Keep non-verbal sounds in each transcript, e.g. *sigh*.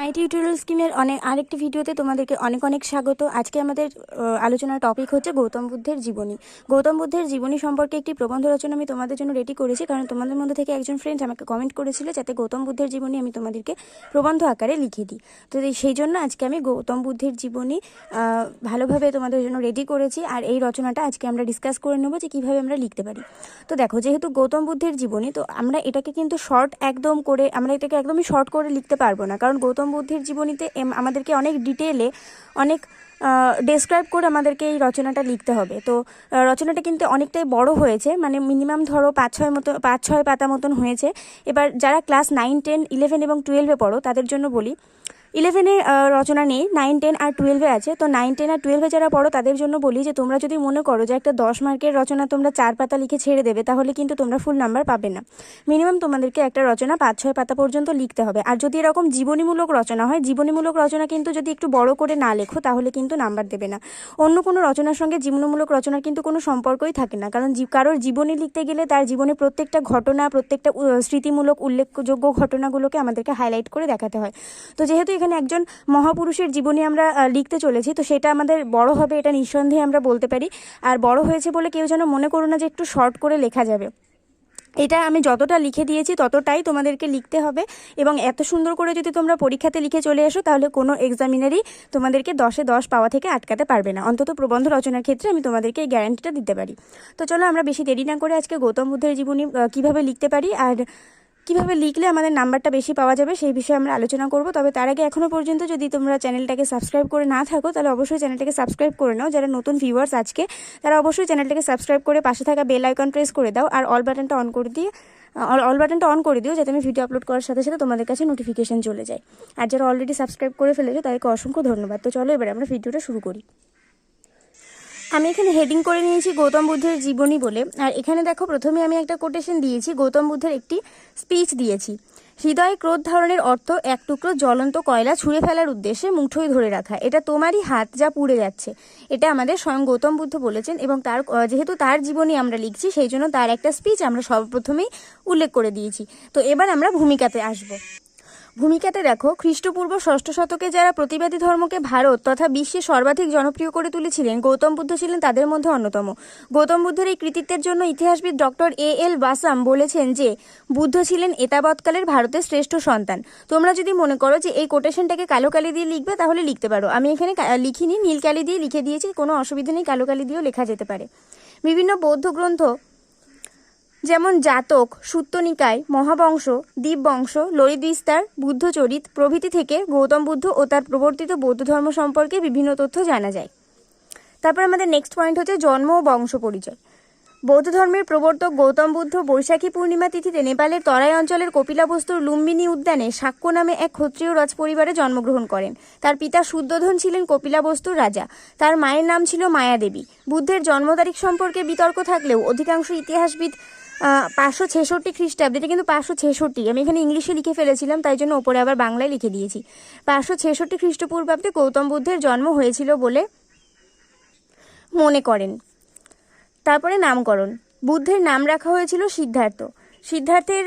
মাই tutorial স্কিমের অনেক, আরেকটি ভিডিওতে তোমাদেরকে অনেক অনেক স্বাগত। আজকে আমাদের আলোচনার টপিক হচ্ছে গৌতম বুদ্ধের জীবনী। গৌতম বুদ্ধের জীবনী সম্পর্কে একটি প্রবন্ধ রচনা আমি তোমাদের জন্য রেডি করেছি, কারণ তোমাদের মধ্যে থেকে একজন ফ্রেন্ড আমাকে কমেন্ট করেছিল যাতে গৌতম বুদ্ধের জীবনী আমি তোমাদেরকে প্রবন্ধ আকারে লিখে দিই। তো সেই জন্য আজকে আমি গৌতম বুদ্ধের জীবনী ভালোভাবে তোমাদের জন্য রেডি করেছি, আর এই রচনাটা আজকে আমরা ডিসকাস করে নেব যে কীভাবে আমরা লিখতে পারি। তো দেখো, যেহেতু গৌতম বুদ্ধের জীবনী, তো আমরা এটাকে কিন্তু শর্ট একদম করে, আমরা এটাকে একদমই শর্ট করে লিখতে পারব না, কারণ গৌতম বুদ্ধের জীবনীতে আমাদেরকে অনেক ডিটেলে অনেক ডেসক্রাইব করে আমাদেরকে এই রচনাটা লিখতে হবে। তো রচনাটা কিন্তু অনেকটাই বড় হয়েছে মানে মিনিমাম ধরো পাঁচ ছয় মতো, পাঁচ ছয় পাতা মতন হয়েছে। এবার যারা ক্লাস নাইন টেন ইলেভেন এবং টুয়েলভে পড়ো, তাদের জন্য বলি ইলেভেনে রচনা নেই নাইন টেন আর টুয়েলভে আছে। তো নাইন টেন আর টুয়েলভে যারা পড়ো, তাদের জন্য বলি যে, তোমরা যদি মনে করো যে, একটা দশ মার্কের রচনা তোমরা চার পাতা লিখে ছেড়ে দেবে, তাহলে কিন্তু তোমরা ফুল নাম্বার পাবে না। মিনিমাম তোমাদেরকে একটা রচনা পাঁচ, ছয় পাতা পর্যন্ত লিখতে হবে। আর যদি এরকম জীবনীমূলক রচনা হয়, জীবনীমূলক রচনা কিন্তু যদি একটু বড় করে না লেখো, তাহলে কিন্তু নাম্বার দেবে না। অন্য কোনো রচনার সঙ্গে জীবনীমূলক রচনার কিন্তু কোনো সম্পর্কই থাকে না। কারণ কারোর জীবনী লিখতে গেলে তার জীবনে প্রত্যেকটা ঘটনা, প্রত্যেকটা স্মৃতিমূলক উল্লেখযোগ্য ঘটনাগুলোকে আমাদেরকে হাইলাইট করে দেখাতে হয়। তো যেহেতু এখানে একজন মহাপুরুষের জীবনী আমরা লিখতে চলেছি, তো সেটা আমাদের বড় হবে, এটা নিঃসন্দেহে আমরা বলতে পারি। আর বড় হয়েছে বলে কেউ যেন মনে করো না যে একটু শর্ট করে লেখা যাবে। এটা আমি যতটা লিখে দিয়েছি, ততটাই তোমাদেরকে লিখতে হবে। এবং এত সুন্দর করে যদি তোমরা পরীক্ষাতে লিখে চলে এসো, তাহলে কোনো এক্সামিনারই তোমাদেরকে দশে দশ পাওয়া থেকে আটকাতে পারবে না। অন্তত প্রবন্ধ রচনার ক্ষেত্রে আমি তোমাদেরকে এই গ্যারান্টিটা দিতে পারি। তো চলো আমরা বেশি দেরি না করে আজকে গৌতম বুদ্ধের জীবনী কীভাবে লিখতে পারি, আর কীভাবে লিখলে আমাদের নাম্বারটা বেশি পাওয়া যাবে সেই বিষয়ে আমরা আলোচনা করব। তবে তার আগে এখনও পর্যন্ত যদি তোমরা চ্যানেলটাকে সাবস্ক্রাইব করে না থাকো, তাহলে অবশ্যই চ্যানেলটাকে সাবস্ক্রাইব করে নাও। যারা নতুন ভিউয়ার্স আজকে, তারা অবশ্যই চ্যানেলটাকে সাবস্ক্রাইব করে পাশে থাকা বেল আইকন প্রেস করে দাও আর অল বাটনটা অন করে দিয়ে অল বাটনটা অন করে দিও যাতে আমি ভিডিও আপলোড করার সাথে সাথে তোমাদের কাছে নোটিফিকেশন চলে যায়। আর যারা অলরেডি সাবস্ক্রাইব করে ফেলেছো, তাদেরকে অসংখ্য ধন্যবাদ। তো চলো এবারে আমরা ভিডিওটা শুরু করি। আমি এখানে হেডিং করে নিয়েছি গৌতম বুদ্ধের জীবনী বলে। আর এখানে দেখো, প্রথমে আমি একটা কোটেশন দিয়েছি, গৌতম বুদ্ধের একটি স্পিচ দিয়েছি। হৃদয় ক্রোধ ধরনের অর্থ এক টুকরো জ্বলন্ত কয়লা ছুঁড়ে ফেলার উদ্দেশ্যে মুঠোয় ধরে রাখা। এটা তোমারই হাত যা পুড়ে যাচ্ছে। এটা আমাদের স্বয়ং গৌতম বুদ্ধ বলেছেন এবং তার যেহেতু তার জীবনী আমরা লিখছি, সেই জন্য তার একটা স্পিচ আমরা সর্বপ্রথমেই উল্লেখ করে দিয়েছি। তো এবার আমরা ভূমিকাতে আসব। ভূমিকাতে দেখো, খ্রিস্টপূর্ব ষষ্ঠ শতকে যারা প্রতিবাদী ধর্মকে ভারত তথা বিশ্বে সর্বাধিক জনপ্রিয় করে তুলেছিলেন, গৌতম বুদ্ধ ছিলেন তাদের মধ্যে অন্যতম। গৌতম বুদ্ধের এই কৃতিত্বের জন্য ইতিহাসবিদ ডক্টর এ এল বাসাম বলেছেন যে, বুদ্ধ ছিলেন এতাবৎকালের ভারতের শ্রেষ্ঠ সন্তান। তোমরা যদি মনে করো যে এই কোটেশনটাকে কালো কালি দিয়ে লিখবে, তাহলে লিখতে পারো। আমি এখানে লিখিনি, নীল কালি দিয়ে লিখে দিয়েছি, কোনো অসুবিধা নেই, কালো কালি দিয়েও লেখা যেতে পারে। বিভিন্ন বৌদ্ধ গ্রন্থ যেমন জাতক সুত্তনিকায় মহাবংশ দ্বীপবংশ ললিত বিস্তার বুদ্ধচরিত প্রভৃতি থেকে গৌতম বুদ্ধ ও তার প্রবর্তিত বৌদ্ধ ধর্ম সম্পর্কে বিভিন্ন তথ্য জানা যায়। তারপর আমাদের নেক্সট পয়েন্ট হচ্ছে জন্ম ও বংশ পরিচয়। বৌদ্ধ ধর্মের প্রবর্তক গৌতম বুদ্ধ বৈশাখী পূর্ণিমা তিথিতে নেপালের তরাই অঞ্চলের কপিলাবস্তুর লুম্বিনী উদ্যানে সাক্ষ্য নামে এক ক্ষত্রিয় রাজ পরিবারে জন্মগ্রহণ করেন। তার পিতা শুদ্ধোধন ছিলেন কপিলাবস্তুর রাজা। তার মায়ের নাম ছিল মায়াদেবী। বুদ্ধের জন্ম তারিখ সম্পর্কে বিতর্ক থাকলেও অধিকাংশ ইতিহাসবিদ পাঁচশো ছেষট্টি খ্রিস্টাব্দ, এটা কিন্তু পাঁচশো ছেষট্টি। আমি এখানে ইংলিশে লিখে ফেলেছিলাম, তাই জন্য ওপরে আবার বাংলায় লিখে দিয়েছি। পাঁচশো ছেষট্টি খ্রিস্টপূর্বাব্দে গৌতম বুদ্ধের জন্ম হয়েছিল বলে মনে করেন। তারপরে নামকরণ। বুদ্ধের নাম রাখা হয়েছিল সিদ্ধার্থ। সিদ্ধার্থের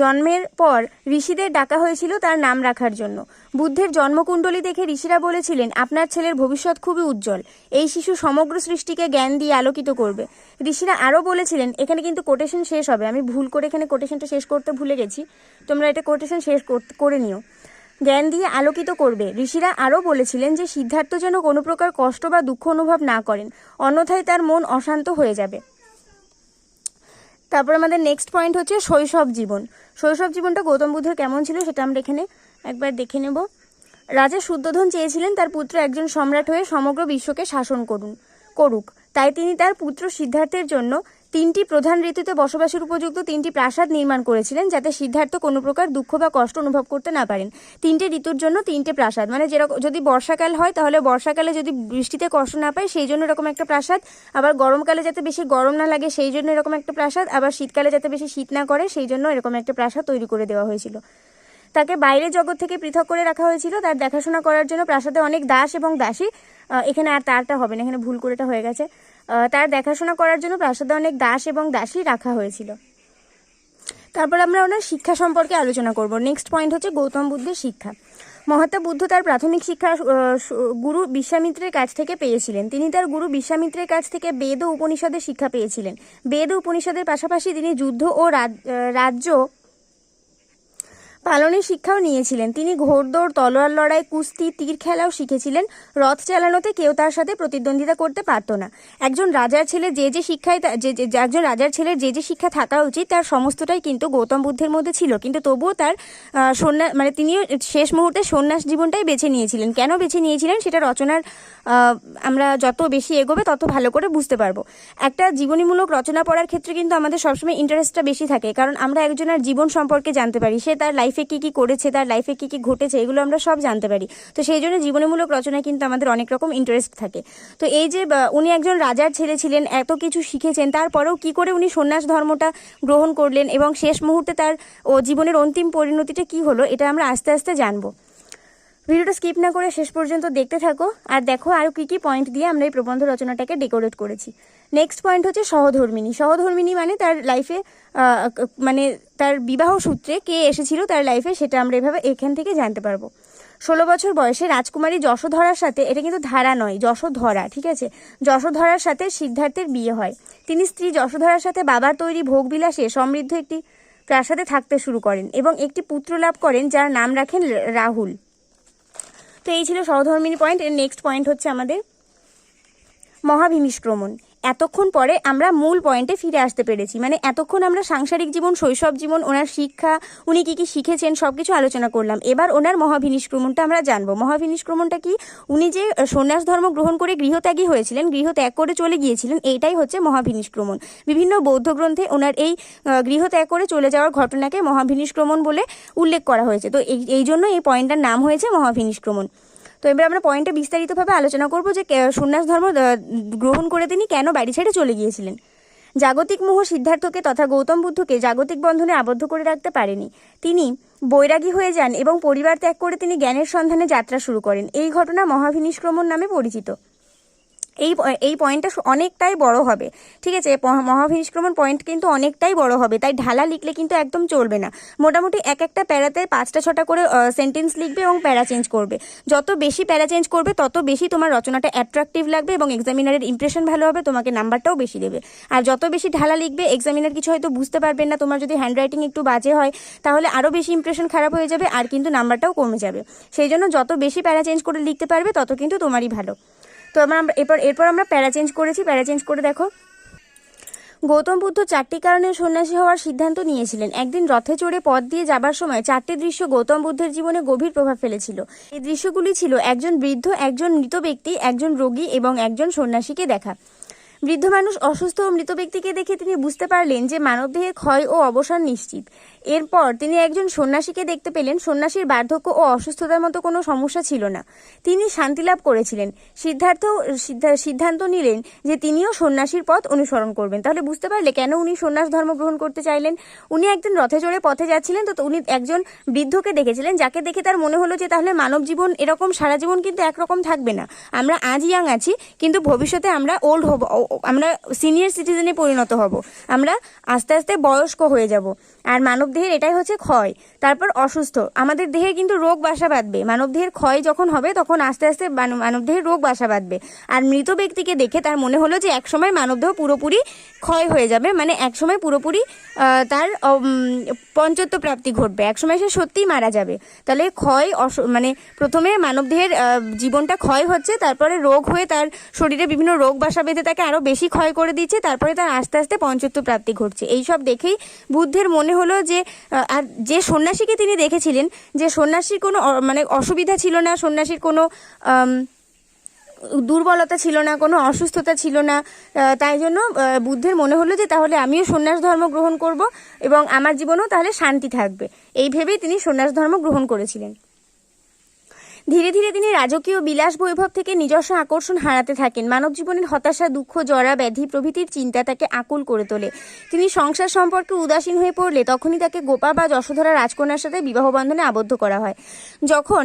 জন্মের পর ঋষিদের ডাকা হয়েছিল তার নাম রাখার জন্য। বুদ্ধের জন্মকুণ্ডলী দেখে ঋষিরা বলেছিলেন, আপনার ছেলের ভবিষ্যৎ খুবই উজ্জ্বল। এই শিশু সমগ্র সৃষ্টিকে জ্ঞান দিয়ে আলোকিত করবে। ঋষিরা আরও বলেছিলেন, এখানে কিন্তু কোটেশন শেষ হবে। আমি ভুল করে এখানে কোটেশনটা শেষ করতে ভুলে গেছি। তোমরা এটা কোটেশন শেষ করে নিও। জ্ঞান দিয়ে আলোকিত করবে। ঋষিরা আরও বলেছিলেন যে সিদ্ধার্থ যেন কোনো প্রকার কষ্ট বা দুঃখ অনুভব না করেন। অন্যথায় তার মন অশান্ত হয়ে যাবে। তারপর আমাদের নেক্সট পয়েন্ট হচ্ছে শৈশব জীবন। শৈশব জীবনটা গৌতম বুদ্ধের কেমন ছিল সেটা আমরা এখানে একবার দেখে নেব। রাজা শুদ্ধোধন চেয়েছিলেন তার পুত্র একজন সম্রাট হয়ে সমগ্র বিশ্বকে শাসন করুন, করুক। তাই তিনি তার পুত্র সিদ্ধার্থের জন্য তিনটি প্রধান ঋতুতে বসবাসের উপযুক্ত তিনটি প্রাসাদ নির্মাণ করেছিলেন যাতে সিদ্ধার্থ কোনো প্রকার দুঃখ বা কষ্ট অনুভব করতে না পারেন। তিনটে ঋতুর জন্য তিনটে প্রাসাদ। মানে যেরকম যদি বর্ষাকাল হয় তাহলে বর্ষাকালে যদি বৃষ্টিতে কষ্ট না পায় সেই জন্য এরকম একটা প্রাসাদ। আবার গরমকালে যাতে বেশি গরম না লাগে সেই জন্য এরকম একটা প্রাসাদ। আবার শীতকালে যাতে বেশি শীত না করে সেই জন্য এরকম একটা প্রাসাদ তৈরি করে দেওয়া হয়েছিল। তাকে বাইরের জগৎ থেকে পৃথক করে রাখা হয়েছিল। তার দেখাশোনা করার জন্য প্রাসাদে অনেক দাস এবং দাসী। এখানে আর তারটা হবে না। এখানে ভুল করে এটা হয়ে গেছে। তার দেখাশোনা করার জন্য প্রাসাদে অনেক দাস এবং দাসী রাখা হয়েছিল। তারপর আমরা ওনার শিক্ষা সম্পর্কে আলোচনা করব। নেক্সট পয়েন্ট হচ্ছে গৌতম বুদ্ধের শিক্ষা। মহাত্মা বুদ্ধ তার প্রাথমিক শিক্ষা গুরু বিশ্বামিত্রের কাছ থেকে পেয়েছিলেন। তিনি তার গুরু বিশ্বামিত্রের কাছ থেকে বেদ ও উপনিষদের শিক্ষা পেয়েছিলেন। বেদ ও উপনিষদের পাশাপাশি তিনি যুদ্ধ ও রাজ- রাজ্য পালনের শিক্ষাও নিয়েছিলেন। তিনি ঘোড়দৌড়, তলোয়ার লড়াই, কুস্তি, তীর খেলাও শিখেছিলেন। রথ চালানোতে কেউ তার সাথে প্রতিদ্বন্দ্বিতা করতে পারতো না। একজন রাজার ছেলে যে যে শিক্ষায় যে একজন রাজার ছেলের যে যে শিক্ষা থাকা উচিত, তার সমস্তটাই কিন্তু গৌতম বুদ্ধের মধ্যে ছিল। কিন্তু তবুও তার সন্ন্যাস মানে তিনিও শেষ মুহূর্তে সন্ন্যাস জীবনটাই বেছে নিয়েছিলেন। কেন বেছে নিয়েছিলেন সেটা রচনার আমরা যত বেশি এগোবে তত ভালো করে বুঝতে পারব। একটা জীবনীমূলক রচনা পড়ার ক্ষেত্রে কিন্তু আমাদের সবসময় ইন্টারেস্টটা বেশি থাকে। কারণ আমরা একজনের জীবন সম্পর্কে জানতে পারি, সে তার লাইফে কী কী করেছে, তার লাইফে কী কী ঘটেছে, এগুলো আমরা সব জানতে পারি। তো সেই জন্য জীবনীমূলক রচনায় কিন্তু আমাদের অনেক রকম ইন্টারেস্ট থাকে। তো এই যে উনি একজন রাজার ছেলে ছিলেন, এত কিছু শিখেছেন, তারপরেও কি করে উনি সন্ন্যাস ধর্মটা গ্রহণ করলেন এবং শেষ মুহূর্তে তার, ও জীবনের অন্তিম পরিণতিটা কি হলো, এটা আমরা আস্তে আস্তে জানব। ভিডিওটা স্কিপ না করে শেষ পর্যন্ত দেখতে থাকো, আর দেখো আরও কী কী পয়েন্ট দিয়ে আমরা এই প্রবন্ধ রচনাটাকে ডেকোরেট করেছি। নেক্সট পয়েন্ট হচ্ছে সহধর্মিনী। সহধর্মিনী মানে তার লাইফে মানে তার বিবাহ সূত্রে কে এসেছিল তার লাইফে সেটা আমরা এভাবে এখান থেকে জানতে পারব। ষোলো বছর বয়সে রাজকুমারী যশোধরার সাথে, এটা কিন্তু ধারা নয়, যশোধরা, ঠিক আছে? যশোধরার সাথে সিদ্ধার্থের বিয়ে হয়। তিনি স্ত্রী যশোধরার সাথে বাবার তৈরি ভোগবিলাসে সমৃদ্ধ একটি প্রাসাদে থাকতে শুরু করেন এবং একটি পুত্র লাভ করেন যার নাম রাখেন রাহুল। তো এই ছিল সহধর্মিনী পয়েন্ট এর নেক্সট পয়েন্ট হচ্ছে আমাদের মহাভিনিষ্ক্রমণ। এতক্ষণ পরে আমরা মূল পয়েন্টে ফিরে আসতে পেরেছি। মানে এতক্ষণ আমরা সাংসারিক জীবন, শৈশব জীবন, ওনার শিক্ষা, উনি কি কি শিখেছেন সব কিছু আলোচনা করলাম। এবার ওনার মহাভিনিষ্ক্রমণটা আমরা জানব। মহাভিনিষ্ক্রমণটা কি? উনি যে সন্ন্যাস ধর্ম গ্রহণ করে গৃহত্যাগী হয়েছিলেন, গৃহত্যাগ করে চলে গিয়েছিলেন, এইটাই হচ্ছে মহাভিনিষ্ক্রমণ বিভিন্ন বৌদ্ধ গ্রন্থে ওনার এই গৃহত্যাগ করে চলে যাওয়ার ঘটনাকে মহাভিনিষ্ক্রমণ বলে উল্লেখ করা হয়েছে। তো এই জন্য এই পয়েন্টটার নাম হয়েছে মহাভিনিষ্ক্রমণ তো এবার আমরা পয়েন্টে বিস্তারিতভাবে আলোচনা করব যে সন্ন্যাস ধর্ম গ্রহণ করে তিনি কেন বাড়ি ছেড়ে চলে গিয়েছিলেন? জাগতিক মোহ সিদ্ধার্থকে তথা গৌতম বুদ্ধকে জাগতিক বন্ধনে আবদ্ধ করে রাখতে পারেনি। তিনি বৈরাগী হয়ে যান এবং পরিবার ত্যাগ করে তিনি জ্ঞানের সন্ধানে যাত্রা শুরু করেন। এই ঘটনা মহাভিনিষ্ক্রমণ নামে পরিচিত। এই এই পয়েন্টটা অনেকটাই বড় হবে। ঠিক আছে? মহাভিনিষ্ক্রমণ পয়েন্ট কিন্তু অনেকটাই বড় হবে। তাই ঢালা লিখলে কিন্তু একদম চলবে না। মোটামুটি এক একটা প্যারাতে পাঁচটা ছটা করে সেন্টেন্স লিখবে এবং প্যারা চেঞ্জ করবে। যত বেশি প্যারা চেঞ্জ করবে, তত বেশি তোমার রচনাটা অ্যাট্রাকটিভ লাগবে এবং এক্সামিনারের ইমপ্রেশন ভালো হবে, তোমাকে নাম্বারটাও বেশি দেবে। আর যত বেশি ঢালা লিখবে এক্সামিনার কিছু হয়তো বুঝতে পারবেন না। তোমার যদি হ্যান্ডরাইটিং একটু বাজে হয়, তাহলে আরও বেশি ইমপ্রেশন খারাপ হয়ে যাবে আর কিন্তু নাম্বারটাও কমে যাবে। সেই জন্য যত বেশি প্যারা চেঞ্জ করে লিখতে পারবে, তত কিন্তু তোমারই ভালো। তো আমরা এরপর এরপর আমরা প্যারা চেঞ্জ করেছি, প্যারা চেঞ্জ করে দেখো। গৌতম বুদ্ধ চারটি কারণে সন্ন্যাসী হওয়ার সিদ্ধান্ত নিয়েছিলেন। একদিন রথে চড়ে পথ দিয়ে যাবার সময় চারটি দৃশ্য গৌতম বুদ্ধের জীবনে গভীর প্রভাব ফেলেছিল। এই দৃশ্যগুলি ছিল একজন বৃদ্ধ, একজন মৃত ব্যক্তি, একজন রোগী এবং একজন সন্ন্যাসীকে দেখা। বৃদ্ধ মানুষ অসুস্থ ও মৃত ব্যক্তিকে দেখে তিনি বুঝতে পারলেন যে মানবদেহের ক্ষয় ও অবসান নিশ্চিত। এরপর তিনি একজন সন্ন্যাসীকে দেখতে পেলেন। সন্ন্যাসীর বার্ধক্য ও অসুস্থতার মতো কোনো সমস্যা ছিল না। তিনি শান্তি লাভ করেছিলেন। সিদ্ধার্থ সিদ্ধান্ত নিলেন যে তিনিও সন্ন্যাসীর পথ অনুসরণ করবেন। তাহলে বুঝতে পারলে কেন উনি সন্ন্যাস ধর্ম গ্রহণ করতে চাইলেন? উনি একদিন রথে চড়ে পথে যাচ্ছিলেন, তো উনি একজন বৃদ্ধকে দেখেছিলেন, যাকে দেখে তার মনে হলো যে তাহলে মানব জীবন এরকম, সারা জীবন কিন্তু একরকম থাকবে না। আমরা আজ ইয়াং আছি, কিন্তু ভবিষ্যতে আমরা ওল্ড হব আমরা সিনিয়র সিটিজেনে পরিণত হব। আমরা আস্তে আস্তে বয়স্ক হয়ে যাব। আর মানব দেহের এটাই হচ্ছে ক্ষয়। তারপর অসুস্থ। আমাদের দেহে কিন্তু রোগ বাসা বাঁধবে। মানব দেহের ক্ষয় যখন হবে, তখন আস্তে আস্তে মানব দেহের রোগ বাসা বাঁধবে। আর মৃত ব্যক্তিকে দেখে তার মনে হলো যে একসময় মানবদেহ পুরোপুরি ক্ষয় হয়ে যাবে। মানে একসময় পুরোপুরি তার পঞ্চত্ব প্রাপ্তি ঘটবে। একসময় সে সত্যিই মারা যাবে। তাহলে ক্ষয় অস- মানে প্রথমে মানবদেহের জীবনটা ক্ষয় হচ্ছে, তারপরে রোগ হয়ে তার শরীরে বিভিন্ন রোগ বাসা বেঁধে তাকে আরও বেশি ক্ষয় করে দিচ্ছে, তারপরে তার আস্তে আস্তে পঞ্চত্ব প্রাপ্তি ঘটছে। এই সব দেখেই বুদ্ধের মনে হলো যে আর যে সন্ন্যাসীকে তিনি দেখেছিলেন, যে সন্ন্যাসীর কোনো মানে অসুবিধা ছিল না, সন্ন্যাসীর কোনো দুর্বলতা ছিল না, কোনো অসুস্থতা ছিল না তাই জন্য বুদ্ধের মনে হলো যে তাহলে আমিও সন্ন্যাস ধর্ম গ্রহণ করব এবং আমার জীবনেও তাহলে শান্তি থাকবে। এই ভেবেই তিনি সন্ন্যাস ধর্ম গ্রহণ করেছিলেন। ধীরে ধীরে তিনি রাজকীয় বিলাস বৈভব থেকে নিজস্ব আকর্ষণ হারাতে থাকেন। মানব জীবনের হতাশা, দুঃখ, জরা, ব্যাধি প্রভৃতির চিন্তা তাকে আকুল করে তোলে। তিনি সংসার সম্পর্কে উদাসীন হয়ে পড়লে তখনই তাকে গোপা বা যশোধরা রাজকন্যার সাথে বিবাহ বন্ধনে আবদ্ধ করা হয়। যখন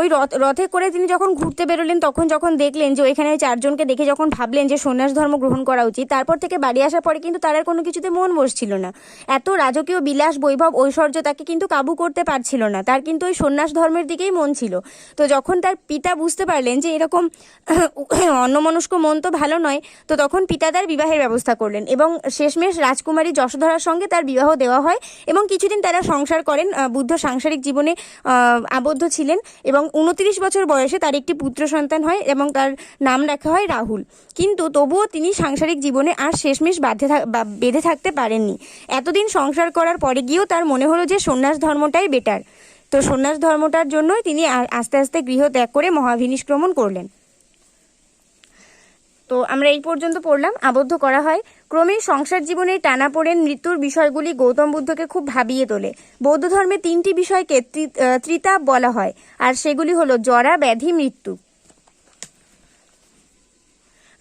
ওই রথ, রথে করে তিনি যখন ঘুরতে বেরোলেন, তখন যখন দেখলেন যে ওইখানে ওই চারজনকে দেখে যখন ভাবলেন যে সন্ন্যাস ধর্ম গ্রহণ করা উচিত, তারপর থেকে বাড়ি আসার পরে কিন্তু তার আর কোনো কিছুতে মন বসছিল না। এত রাজকীয় বিলাস বৈভব ঐশ্বর্য তাকে কিন্তু কাবু করতে পারছিল না। তার কিন্তু ওই সন্ন্যাস ধর্মের দিকেই মন ছিল। তো যখন তার পিতা বুঝতে পারলেন যে এরকম *coughs* অন্যমনস্ক মন তো ভালো নয়, তো তখন পিতা তার বিবাহের ব্যবস্থা করলেন এবং শেষমেশ রাজকুমারী যশোধরার সঙ্গে তার বিবাহ দেওয়া হয় এবং কিছুদিন তারা সংসার করেন বুদ্ধ সাংসারিক জীবনে আবদ্ধ ছিলেন এবং উনত্রিশ বছর বয়সে তার একটি পুত্র সন্তান হয় এবং তার নাম রাখা হয় রাহুল। কিন্তু তবুও তিনি সাংসারিক জীবনে আর শেষমেশ বাধ্যে থাক- বা- বেঁধে থাকতে পারেননি। এতদিন সংসার করার পরে গিয়েও তার মনে হলো যে সন্ন্যাস ধর্মটাই বেটার তো সন্ন্যাস ধর্মটার জন্যই তিনি আস্তে আস্তে গৃহ ত্যাগ করে মহাভিনিষ্ক্রমণ করলেন। তো আমরা এই পর্যন্ত পড়লাম, আবদ্ধ করা হয়। ক্রমেই সংসার জীবনে টানাপোড়েন মৃত্যুর বিষয়গুলি গৌতম বুদ্ধকে খুব ভাবিয়ে তোলে। বৌদ্ধ ধর্মে তিনটি বিষয়কে ত্রি- ত্রিতাপ বলা হয়, আর সেগুলি হলো জরা, ব্যাধি, মৃত্যু।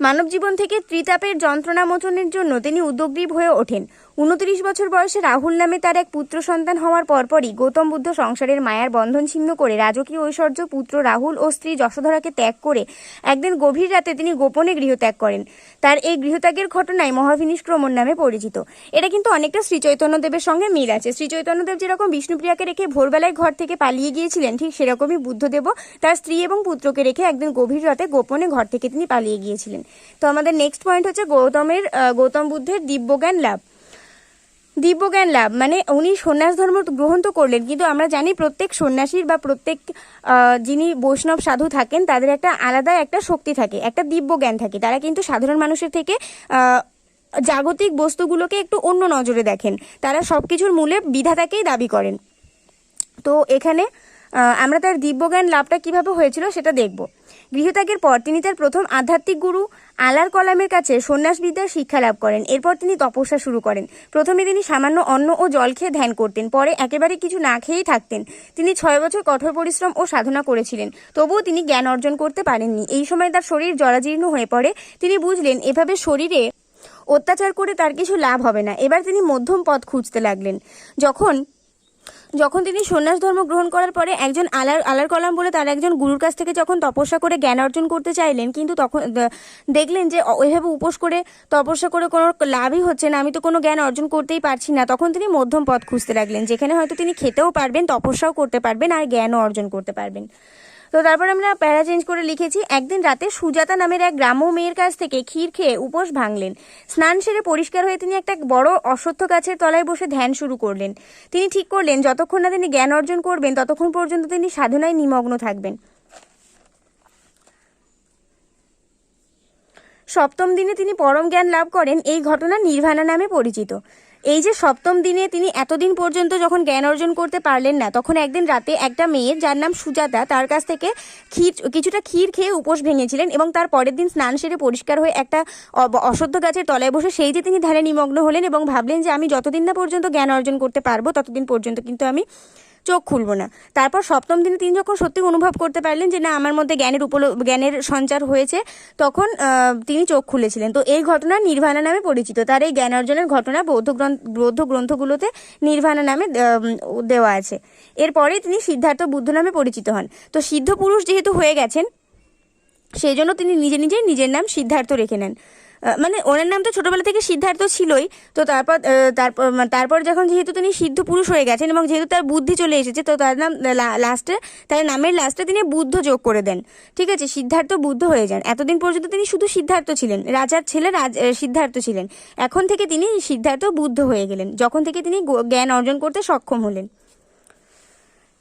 মানব জীবন থেকে ত্রিতাপের যন্ত্রণা মোচনের জন্য তিনি উদ্যোগীব হয়ে ওঠেন। উনত্রিশ বছর বয়সে রাহুল নামে তার এক পুত্র সন্তান হওয়ার পরপরই গৌতম বুদ্ধ সংসারের মায়ার বন্ধন ছিন্ন করে রাজকীয় ঐশ্বর্য পুত্র রাহুল ও স্ত্রী যশোধরাকে ত্যাগ করে একদিন গভীর রাতে তিনি গোপনে গৃহত্যাগ করেন। তার এই গৃহত্যাগের ঘটনায় মহাভিনিষ্ক্রমণ নামে পরিচিত। এটা কিন্তু অনেকটা শ্রী চৈতন্যদেবের সঙ্গে মিল আছে। শ্রী চৈতন্যদেব যেরকম বিষ্ণুপ্রিয়াকে রেখে ভোরবেলায় ঘর থেকে পালিয়ে গিয়েছিলেন, ঠিক সেরকমই বুদ্ধদেবও তার স্ত্রী এবং পুত্রকে রেখে একদিন গভীর রাতে গোপনে ঘর থেকে তিনি পালিয়ে গিয়েছিলেন। তো আমাদের নেক্সট পয়েন্ট হচ্ছে গৌতমের গৌতম বুদ্ধের দিব্যজ্ঞান লাভ। দিব্যজ্ঞান লাভ। মানে উনি সন্ন্যাস ধর্ম গ্রহণ তো করলেন, কিন্তু আমরা জানি প্রত্যেক সন্ন্যাসীর বা প্রত্যেক যিনি বৈষ্ণব সাধু থাকেন, তাদের একটা আলাদা একটা শক্তি থাকে, একটা দিব্য জ্ঞান থাকে। তারা কিন্তু সাধারণ মানুষের থেকে জাগতিক বস্তুগুলোকে একটু অন্য নজরে দেখেন। তারা সব কিছুর মূলে বিধাতাকেই দাবি করেন। তো এখানে আমরা তার দিব্যজ্ঞান লাভটা কীভাবে হয়েছিল সেটা দেখব। গৃহত্যাগের পর তিনি তার প্রথম আধ্যাত্মিক গুরু আলার কলামের কাছে সন্ন্যাস বিদ্যার শিক্ষা লাভ করেন। এরপর তিনি তপস্যা শুরু করেন। প্রথমে তিনি সামান্য অন্ন ও জল খেয়ে ধ্যান করতেন, পরে একেবারে কিছু না খেয়েই থাকতেন। তিনি ছয় বছর কঠোর পরিশ্রম ও সাধনা করেছিলেন, তবুও তিনি জ্ঞান অর্জন করতে পারেননি। এই সময় তার শরীর জরাজীর্ণ হয়ে পড়ে। তিনি বুঝলেন, এভাবে শরীরে অত্যাচার করে তার কিছু লাভ হবে না। এবার তিনি মধ্যম পথ খুঁজতে লাগলেন। যখন যখন তিনি সন্ন্যাস ধর্ম গ্রহণ করার পরে একজন আলার আলার কলাম বলে তার একজন গুরুর কাছ থেকে যখন তপস্যা করে জ্ঞান অর্জন করতে চাইলেন, কিন্তু তখন দেখলেন যে ওইভাবে উপোস করে, তপস্যা করে কোনো লাভই হচ্ছে না, আমি তো কোনো জ্ঞান অর্জন করতেই পারছি না। তখন তিনি মধ্যম পথ খুঁজতে লাগলেন, যেখানে হয়তো তিনি খেতেও পারবেন, তপস্যাও করতে পারবেন, আর জ্ঞানও অর্জন করতে পারবেন। তো তারপর আমরা প্যারা চেঞ্জ করে লিখেছি, একদিন রাতে সুজাতা নামের এক গ্রাম্য মেয়ের কাছ থেকে ক্ষীর খেয়ে উপোস ভাঙলেন। স্নান সেরে পরিষ্কার হয়ে তিনি একটা বড় অশ্বত্থ গাছের তলায় বসে ধ্যান শুরু করলেন। তিনি ঠিক করলেন, যতক্ষণ না তিনি জ্ঞান অর্জন করবেন, ততক্ষণ পর্যন্ত তিনি সাধনায় নিমগ্ন থাকবেন। সপ্তম দিনে তিনি পরম জ্ঞান লাভ করেন, এই ঘটনা নির্ভানা নামে পরিচিত। এই যে সপ্তম দিনে তিনি এতদিন পর্যন্ত যখন জ্ঞান অর্জন করতে পারলেন না, তখন একদিন রাতে একটা মেয়ে যার নাম সুজাতা, তার কাছ থেকে ক্ষীর, কিছুটা ক্ষীর খেয়ে উপোস ভেঙেছিলেন এবং তার পরের দিন স্নান সেরে পরিষ্কার হয়ে একটা অশুদ্ধ গাছের তলায় বসে সেই যে তিনি ধ্যানে নিমগ্ন হলেন এবং ভাবলেন যে আমি যতদিন না পর্যন্ত জ্ঞান অর্জন করতে পারব, ততদিন পর্যন্ত কিন্তু আমি চোখ খুলবো না। তারপর সপ্তম দিনে তিনি যখন সত্যি অনুভব করতে পারলেন যে না, আমার মধ্যে জ্ঞানের উপল, জ্ঞানের সঞ্চার হয়েছে, তখন তিনি চোখ খুলেছিলেন। তো এই ঘটনা নির্ভানা নামে পরিচিত। তার এই জ্ঞান অর্জনের ঘটনা বৌদ্ধ গ্রন্থ, বৌদ্ধ গ্রন্থগুলোতে নির্ভানা নামে দেওয়া আছে। এরপরে তিনি সিদ্ধার্থ বুদ্ধ নামে পরিচিত হন। তো সিদ্ধ পুরুষ যেহেতু হয়ে গেছেন, সেই জন্য তিনি নিজে নিজেই নিজের নাম সিদ্ধার্থ রেখে নেন। মানে ওনার নাম তো ছোটবেলা থেকে সিদ্ধার্থ ছিলই। তো তারপর তারপর তারপর যখন যেহেতু তিনি সিদ্ধ পুরুষ হয়ে গেছেন এবং যেহেতু তার বুদ্ধি চলে এসেছে, তো তার নাম লাস্টে, তার নামের লাস্টে তিনি বুদ্ধ যোগ করে দেন। ঠিক আছে, সিদ্ধার্থ বুদ্ধ হয়ে যান। এতদিন পর্যন্ত তিনি শুধু সিদ্ধার্থ ছিলেন, রাজার ছেলে রাজ সিদ্ধার্থ ছিলেন। এখন থেকে তিনি সিদ্ধার্থ বুদ্ধ হয়ে গেলেন, যখন থেকে তিনি জ্ঞান অর্জন করতে সক্ষম হলেন।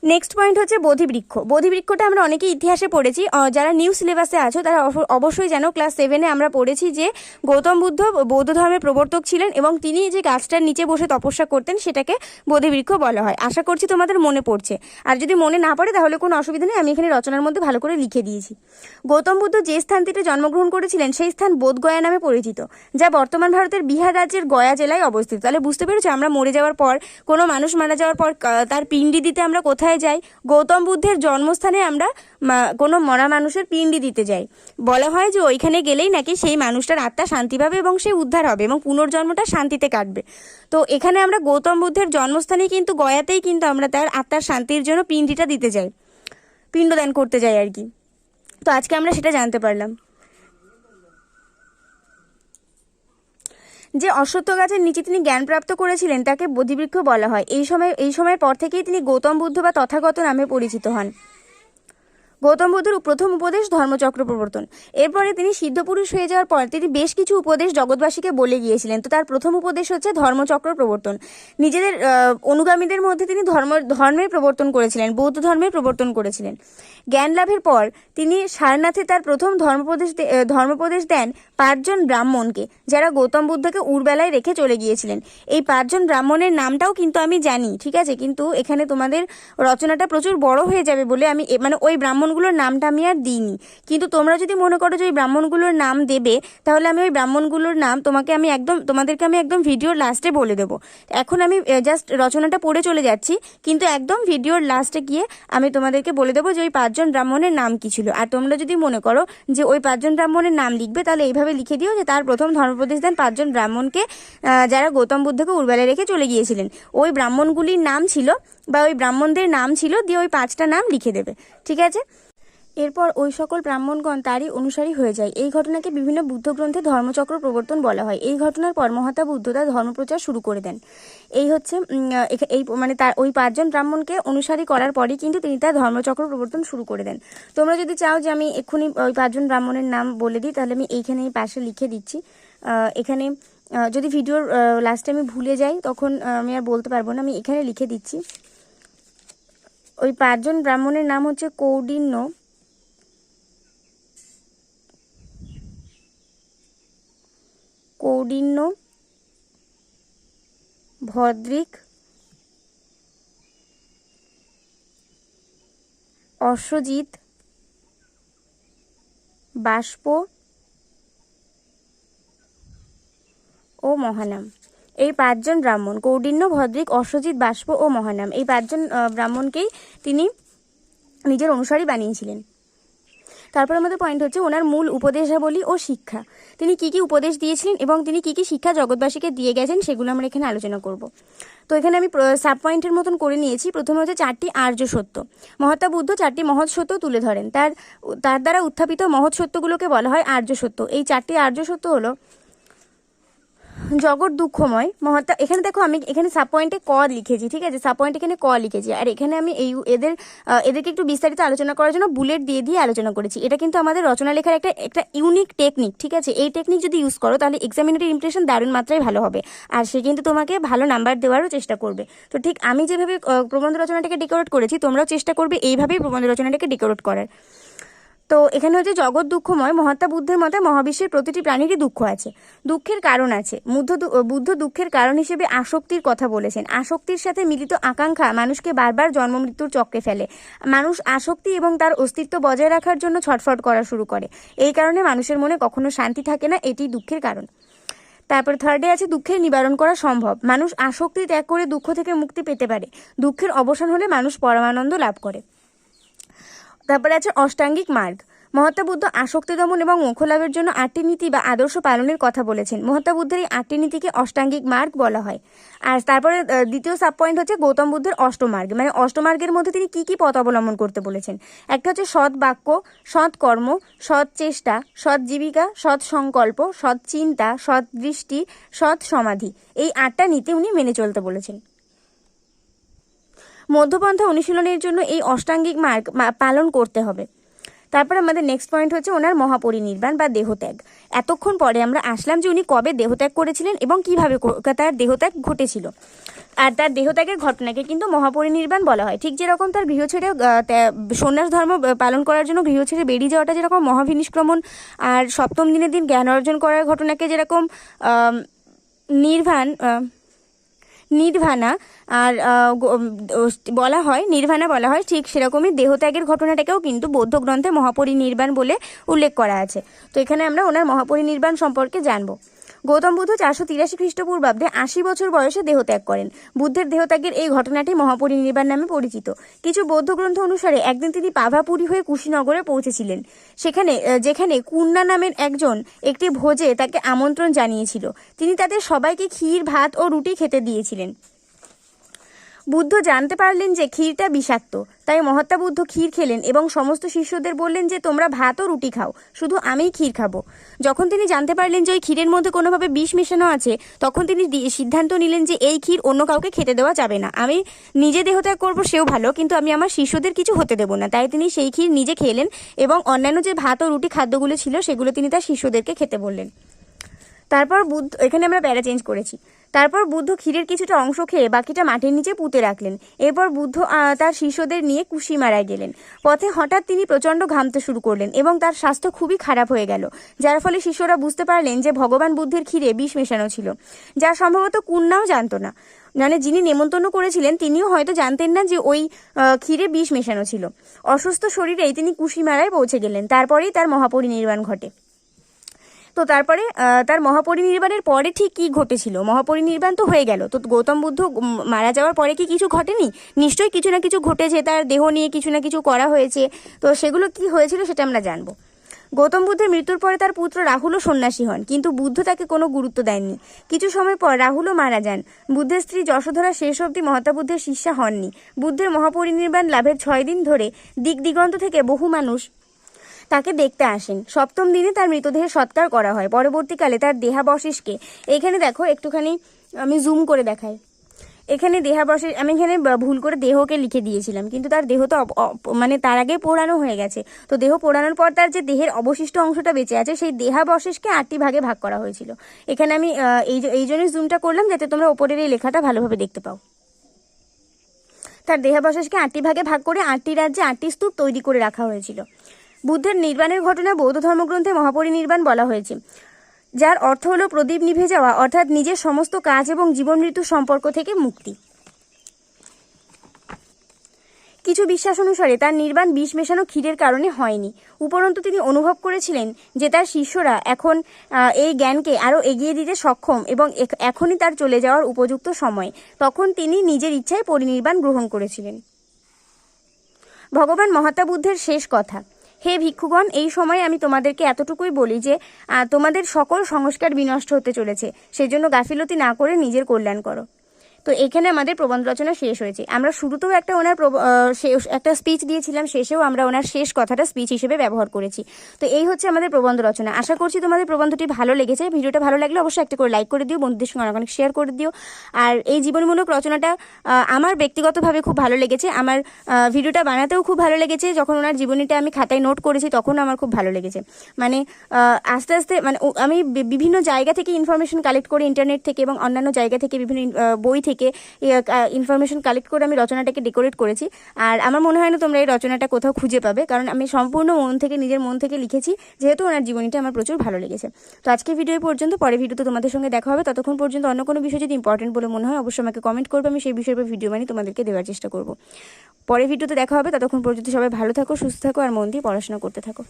নেক্সট পয়েন্ট হচ্ছে বোধিবৃক্ষ। বোধিবৃক্ষটা আমরা অনেকেই ইতিহাসে পড়েছি। যারা নিউ সিলেবাসে আছো, তারা অবশ্যই জানো ক্লাস সেভেনে আমরা পড়েছি যে গৌতম বুদ্ধ বৌদ্ধ ধর্মের প্রবর্তক ছিলেন এবং তিনি যে গাছটার নিচে বসে তপস্যা করতেন, সেটাকে বোধিবৃক্ষ বলা হয়। আশা করছি তোমাদের মনে পড়ছে। আর যদি মনে না পড়ে, তাহলে কোনো অসুবিধা নেই, আমি এখানে রচনার মধ্যে ভালো করে লিখে দিয়েছি। গৌতম বুদ্ধ যে স্থানটিতে জন্মগ্রহণ করেছিলেন, সেই স্থান বোধগয়া নামে পরিচিত, যা বর্তমান ভারতের বিহার রাজ্যের গয়া জেলায় অবস্থিত। তাহলে বুঝতে পেরেছ, আমরা মরে যাওয়ার পর, কোনো মানুষ মারা যাওয়ার পর তার পিণ্ডি দিতে আমরা কোথায় কোথায় যাই? গৌতম বুদ্ধের জন্মস্থানে আমরা কোনো মরা মানুষের পিণ্ডি দিতে যাই। বলা হয় যে ওইখানে গেলেই নাকি সেই মানুষটার আত্মা শান্তি পাবে এবং সে উদ্ধার হবে এবং পুনর্জন্মটা শান্তিতে কাটবে। তো এখানে আমরা গৌতম বুদ্ধের জন্মস্থানে কিন্তু গয়াতেই কিন্তু আমরা তার আত্মার শান্তির জন্য পিণ্ডিটা দিতে যাই। পিণ্ডদান করতে যাই আর কি। তো আজকে আমরা সেটা জানতে পারলাম। যে অশ্বত্থ গাছের নিচে তিনি জ্ঞানপ্রাপ্ত করেছিলেন, তাকে বোধিবৃক্ষ বলা হয়। এই সময় এই সময়ের পর থেকেই তিনি গৌতম বুদ্ধ বা তথাগত নামে পরিচিত হন। গৌতম বুদ্ধের প্রথম উপদেশ ধর্মচক্র প্রবর্তন। এরপরে তিনি সিদ্ধপুরুষ হয়ে যাওয়ার পর তিনি বেশ কিছু উপদেশ জগৎবাসীকে বলে গিয়েছিলেন। তো তার প্রথম উপদেশ হচ্ছে ধর্মচক্র প্রবর্তন। নিজেদের অনুগামীদের মধ্যে তিনি ধর্ম ধর্মের প্রবর্তন করেছিলেন, বৌদ্ধ ধর্মের প্রবর্তন করেছিলেন। জ্ঞান লাভের পর তিনি সারনাথে তার প্রথম ধর্মপ্রদেশ ধর্মপ্রদেশ দেন পাঁচজন ব্রাহ্মণকে, যারা গৌতম বুদ্ধকে উড়বেলায় রেখে চলে গিয়েছিলেন। এই পাঁচজন ব্রাহ্মণের নামটাও কিন্তু আমি জানি, ঠিক আছে? কিন্তু এখানে তোমাদের রচনাটা প্রচুর বড় হয়ে যাবে বলে আমি মানে ওই ব্রাহ্মণগুলোর নামটা আমি আর দিইনি। কিন্তু তোমরা যদি মনে করো যে ওই ব্রাহ্মণগুলোর নাম দেবে, তাহলে আমি ওই ব্রাহ্মণগুলোর নাম তোমাকে আমি একদম, তোমাদেরকে আমি একদম ভিডিওর লাস্টে বলে দেবো। এখন আমি জাস্ট রচনাটা পড়ে চলে যাচ্ছি, কিন্তু একদম ভিডিওর লাস্টে গিয়ে আমি তোমাদেরকে বলে দেবো যে ওই পাঁচজন ব্রাহ্মণের নাম কি ছিল। আর তোমরা যদি মনে করো যে ওই পাঁচজন ব্রাহ্মণের নাম লিখবে, তাহলে এইভাবে লিখে দিও যে তার প্রথম ধর্মপ্রদেশ দেন পাঁচজন ব্রাহ্মণকে যারা গৌতম বুদ্ধকে উর্বেলায় রেখে চলে গিয়েছিলেন। ওই ব্রাহ্মণগুলির নাম ছিল বা ওই ব্রাহ্মণদের নাম ছিল, দিয়ে ওই পাঁচটা নাম লিখে দেবে। ঠিক আছে? এরপর ওই সকল ব্রাহ্মণগণ তারই অনুসারী হয়ে যায়। এই ঘটনাকে বিভিন্ন বুদ্ধ গ্রন্থে ধর্মচক্র প্রবর্তন বলা হয়। এই ঘটনার পর মহাতা বুদ্ধ তার ধর্মপ্রচার শুরু করে দেন। এই হচ্ছে এই মানে তার, ওই পাঁচজন ব্রাহ্মণকে অনুসারী করার পরই কিন্তু তিনি তার ধর্মচক্র প্রবর্তন শুরু করে দেন। তোমরা যদি চাও যে আমি এক্ষুনি ওই পাঁচজন ব্রাহ্মণের নাম বলে দিই, তাহলে আমি এইখানে এই পাশে লিখে দিচ্ছি। এখানে যদি ভিডিওর লাস্টে আমি ভুলে যাই, তখন আমি আর বলতে পারব না, আমি এখানে লিখে দিচ্ছি। ওই পাঁচজন ব্রাহ্মণের নাম হচ্ছে কৌডিন্য। কৌডিন্য ভদ্রিক অশ্বজিৎ বাষ্প ও মহানাম। এই পাঁচজন ব্রাহ্মণ, কৌডিন্য, ভদ্রিক অশ্বজিৎ বাষ্প ও মহানাম। এই পাঁচজন ব্রাহ্মণকেই তিনি নিজের অনুসারী বানিয়েছিলেন। তারপর আমাদের পয়েন্ট হচ্ছে ওনার মূল উপদেশাবলী ও শিক্ষা। তিনি কি কি উপদেশ দিয়েছিলেন এবং তিনি কি কি শিক্ষা জগৎবাসীকে দিয়ে গেছেন সেগুলো আমরা এখানে আলোচনা করব। তো এখানে আমি সাব পয়েন্টের মতন করে নিয়েছি। প্রথমে হচ্ছে চারটি আর্য সত্য। মহাত্মা বুদ্ধ চারটি মহৎ সত্য তুলে ধরেন। তার তার দ্বারা উত্থাপিত মহৎ সত্যগুলোকে বলা হয় আর্য সত্য। এই চারটি আর্য সত্য হলো জগৎ দুঃখময়। মহাত্মা, এখানে দেখো আমি এখানে সাব পয়েন্টে ক লিখেছি, ঠিক আছে? সাব পয়েন্ট এখানে ক লিখেছি। আর এখানে আমি এই এদের এদেরকে একটু বিস্তারিত আলোচনা করার জন্য বুলেট দিয়ে দিয়ে আলোচনা করেছি। এটা কিন্তু আমাদের রচনা লেখার একটা একটা ইউনিক টেকনিক ঠিক আছে? এই টেকনিক যদি ইউজ করো, তাহলে এক্সামিনারি ইমপ্রেশন দারুণ মাত্রায় ভালো হবে। আর সে কিন্তু তোমাকে ভালো নাম্বার দেওয়ারও চেষ্টা করবে। তো ঠিক আমি যেভাবে প্রবন্ধ রচনাটাকে ডেকোরেট করেছি, তোমরাও চেষ্টা করবে এইভাবেই প্রবন্ধ রচনাটাকে ডেকোরেট করার। তো এখানে হচ্ছে জগৎ দুঃখময়, মহাত্মা বুদ্ধের মতে মহাবিশ্বের প্রতিটি প্রাণীরই দুঃখ আছে। দুঃখের কারণ আছে। বুদ্ধ বুদ্ধ দুঃখের কারণ হিসেবে আসক্তির কথা বলেছেন। আসক্তির সাথে মিলিত আকাঙ্ক্ষা মানুষকে বারবার জন্ম মৃত্যুর চক্রে ফেলে। মানুষ আসক্তি এবং তার অস্তিত্ব বজায় রাখার জন্য ছটফট করা শুরু করে। এই কারণে মানুষের মনে কখনো শান্তি থাকে না, এটি দুঃখের কারণ। তারপর থার্ডে আছে, দুঃখের নিবারণ করা সম্ভব। মানুষ আসক্তি ত্যাগ করে দুঃখ থেকে মুক্তি পেতে পারে। দুঃখের অবসান হলে মানুষ পরমানন্দ লাভ করে। তারপরে আছে অষ্টাঙ্গিক মার্গ। মহাত্মা বুদ্ধ আসক্তি দমন এবং মোক্ষ লাভের জন্য আটটি নীতি বা আদর্শ পালনের কথা বলেছেন। মহাত্মা বুদ্ধের এই আটটি নীতিকে অষ্টাঙ্গিক মার্গ বলা হয়। আর তারপরে দ্বিতীয় সাব পয়েন্ট হচ্ছে গৌতম বুদ্ধের অষ্টমার্গ। মানে অষ্টমার্গের মধ্যে তিনি কি কি পথ অবলম্বন করতে বলেছেন? একটা হচ্ছে সৎ বাক্য, সৎ কর্ম, সৎ চেষ্টা, সৎ জীবিকা, সৎ সংকল্প, সৎ চিন্তা, সৎ দৃষ্টি, সৎ সমাধি। এই আটটা নীতি উনি মেনে চলতে বলেছেন। মধ্যপন্থা অনুশীলনের জন্য এই অষ্টাঙ্গিক মার্গ পালন করতে হবে। তারপর আমাদের নেক্সট পয়েন্ট হচ্ছে ওনার মহাপরিনির্বাণ বা দেহত্যাগ। এতক্ষণ পরে আমরা আসলাম যে উনি কবে দেহত্যাগ করেছিলেন এবং কীভাবে তার দেহত্যাগ ঘটেছিল। আর তার দেহত্যাগের ঘটনাকে কিন্তু মহাপরিনির্বাণ বলা হয়। ঠিক যেরকম তার গৃহ ছেড়ে সন্ন্যাস ধর্ম পালন করার জন্য গৃহ ছেড়ে বেরিয়ে যাওয়াটা যেরকম মহাভিনিষ্ক্রমণ আর সপ্তম দিনের দিন জ্ঞান অর্জন করার ঘটনাকে যেরকম নির্বাণ নির্ভানা আর বলা হয়, নির্ভানা বলা হয়, ঠিক সেরকমই দেহত্যাগের ঘটনাটাকেও কিন্তু বৌদ্ধ গ্রন্থে মহাপরিনির্বাণ বলে উল্লেখ করা আছে। তো এখানে আমরা ওনার মহাপরিনির্বাণ সম্পর্কে জানব। গৌতম বুদ্ধ চারশো তিরাশি খ্রিস্টপূর্বাব্দে আশি বছর বয়সে দেহত্যাগ করেন। বুদ্ধের দেহত্যাগের এই ঘটনাটি মহাপরিনির্বাণ নামে পরিচিত। কিছু বৌদ্ধ গ্রন্থ অনুসারে একদিন তিনি পাভাপুরি হয়ে কুশিনগরে পৌঁছেছিলেন। সেখানে যেখানে কুন্না নামের একজন একটি ভোজে তাকে আমন্ত্রণ জানিয়েছিল। তিনি তাদের সবাইকে ক্ষীর, ভাত ও রুটি খেতে দিয়েছিলেন। বুদ্ধ জানতে পারলেন যে ক্ষীরটা বিষাক্ত, তাই মহাত্মা বুদ্ধ ক্ষীর খেলেন এবং সমস্ত শিষ্যদের বললেন যে তোমরা ভাত ও রুটি খাও, শুধু আমিই ক্ষীর খাব। যখন তিনি জানতে পারলেন যে ওই ক্ষীরের মধ্যে কোনোভাবে বিষ মেশানো আছে, তখন তিনি সিদ্ধান্ত নিলেন যে এই ক্ষীর অন্য কাউকে খেতে দেওয়া যাবে না। আমি নিজে দেহত্যাগ করব, সেও ভালো, কিন্তু আমি আমার শিষ্যদের কিছু হতে দেবো না। তাই তিনি সেই ক্ষীর নিজে খেলেন এবং অন্যান্য যে ভাত ও রুটি খাদ্যগুলো ছিল, সেগুলো তিনি তার শিষ্যদেরকে খেতে বললেন। তারপর বুদ্ধ এখানে আমরা প্যারা চেঞ্জ করেছি। তারপর বুদ্ধ ক্ষীরের কিছুটা অংশ খেয়ে বাকিটা মাটির নিচে পুঁতে রাখলেন। এরপর বুদ্ধ তার শিষ্যদের নিয়ে কুশিমারায় গেলেন। পথে হঠাৎ তিনি প্রচণ্ড ঘামতে শুরু করলেন এবং তার স্বাস্থ্য খুবই খারাপ হয়ে গেল, যার ফলে শিষ্যরা বুঝতে পারলেন যে ভগবান বুদ্ধের ক্ষীরে বিষ মেশানো ছিল, যা সম্ভবত কুন্নাও জানতো না। মানে যিনি নেমন্তন্ন করেছিলেন, তিনিও হয়তো জানতেন না যে ওই ক্ষীরে বিষ মেশানো ছিল। অসুস্থ শরীরেই তিনি কুশিমারায় পৌঁছে গেলেন। তারপরেই তার মহাপরিনির্বাণ ঘটে। তো তারপরে তার মহাপরিনির্বাণের পরে ঠিক কি ঘটেছিল? মহাপরিনির্বাণ তো হয়ে গেল। তো গৌতম বুদ্ধ মারা যাওয়ার পরে কি কিছু ঘটেনি? নিশ্চয়ই কিছু না কিছু ঘটেছে, তার দেহ নিয়ে কিছু না কিছু করা হয়েছে। তো সেগুলো কি হয়েছিল সেটা আমরা জানব। গৌতম বুদ্ধের মৃত্যুর পরে তার পুত্র রাহুলও সন্ন্যাসী হন, কিন্তু বুদ্ধ তাকে কোনো গুরুত্ব দেননি। কিছু সময় পর রাহুলও মারা যান। বুদ্ধের স্ত্রী যশোধরা শেষ অবধি মহাত্মা বুদ্ধের শিষ্যা হননি। বুদ্ধের মহাপরিনির্বাণ লাভের ছয় দিন ধরে দিক দিগন্ত থেকে বহু মানুষ তাকে দেখতে আসেন। সপ্তম দিনে তার মৃতদেহের সৎকার করা হয়। পরবর্তীকালে তার দেহাবশেষকে এখানে দেখো, একটুখানি আমি জুম করে দেখাই। এখানে দেহাবশেষ, আমি এখানে ভুল করে দেহকে লিখে দিয়েছিলাম, কিন্তু তার দেহ তো মানে তার আগে পোড়ানো হয়ে গেছে। তো দেহ পোড়ানোর পর তার যে দেহের অবশিষ্ট অংশটা বেঁচে আছে, সেই দেহাবশেষকে আটটি ভাগে ভাগ করা হয়েছিল। এখানে আমি এই এই জন্যই জুমটা করলাম, যাতে তোমরা ওপরের এই লেখাটা ভালোভাবে দেখতে পাও। তার দেহাবশেষকে আটটি ভাগে ভাগ করে আটটি রাজ্যে আটটি স্তূপ তৈরি করে রাখা হয়েছিল। বুদ্ধের নির্বাণের ঘটনা বৌদ্ধ ধর্মগ্রন্থে মহাপরিনির্বাণ বলা হয়েছে, যার অর্থ হলো প্রদীপ নিভে যাওয়া, অর্থাৎ নিজের সমস্ত কাজ এবং জীবন মৃত্যু সম্পর্ক থেকে মুক্তি। কিছু বিশ্বাস অনুসারে তার নির্বাণ বিষ মেশানো ক্ষীরের কারণে হয়নি। উপরন্তু তিনি অনুভব করেছিলেন যে তার শিষ্যরা এখন এই জ্ঞানকে আরও এগিয়ে দিতে সক্ষম এবং এখনই তার চলে যাওয়ার উপযুক্ত সময়। তখন তিনি নিজের ইচ্ছায় পরিনির্বাণ গ্রহণ করেছিলেন। ভগবান মহাত্মা বুদ্ধের শেষ কথা। হে ভিক্ষুগণ, এই সময় আমি তোমাদেরকে এতটুকুই বলি যে তোমাদের সকল সংস্কার বিনষ্ট হতে চলেছে। সেজন্য গাফিলতি না করে নিজের কল্যাণ করো। তো এখানে আমাদের প্রবন্ধ রচনা শেষ হয়েছে। আমরা শুরুতেও একটা ওনার একটা স্পিচ দিয়েছিলাম, শেষেও আমরা ওনার শেষ কথাটা স্পিচ হিসেবে ব্যবহার করেছি। তো এই হচ্ছে আমাদের প্রবন্ধ রচনা। আশা করছি তোমাদের প্রবন্ধটি ভালো লেগেছে। ভিডিওটা ভালো লাগলে অবশ্যই একটা করে লাইক করে দিও, বন্ধুদের সঙ্গে অনেক অনেক শেয়ার করে দিও। আর এই জীবনমূলক রচনাটা আমার ব্যক্তিগতভাবে খুব ভালো লেগেছে। আমার ভিডিওটা বানাতেও খুব ভালো লেগেছে। যখন ওনার জীবনীটা আমি খাতায় নোট করেছি তখন আমার খুব ভালো লেগেছে। মানে আস্তে আস্তে মানে আমি বিভিন্ন জায়গা থেকে ইনফরমেশন কালেক্ট করে ইন্টারনেট থেকে এবং অন্যান্য জায়গা থেকে বিভিন্ন বই থেকে ইনফরমেশন কালেক্ট করে আমি রচনাটাকে ডেকোরেট করেছি। আর আমার মনে হয় না তোমরা এই রচনাটা কোথাও খুঁজে পাবে, কারণ আমি সম্পূর্ণ মন থেকে, নিজের মন থেকে লিখেছি, যেহেতু ওনার জীবনীটা আমার প্রচুর ভালো লেগেছে। তো আজকে ভিডিও পর্যন্ত, পরে ভিডিওতে তোমাদের সঙ্গে দেখা হবে, ততক্ষণ পর্যন্ত অন্য কোনো বিষয় যদি ইম্পর্টেন্ট বলে মনে হয়, অবশ্যই আমাকে কমেন্ট করবে, আমি সেই বিষয়ের উপর ভিডিও বানিয়ে তোমাদেরকে দেওয়ার চেষ্টা করব। পরে ভিডিওতে দেখা হবে, ততক্ষণ পর্যন্ত সবাই ভালো থাকো, সুস্থ থাকো, আর মন দিয়ে পড়াশোনা করতে থাকো।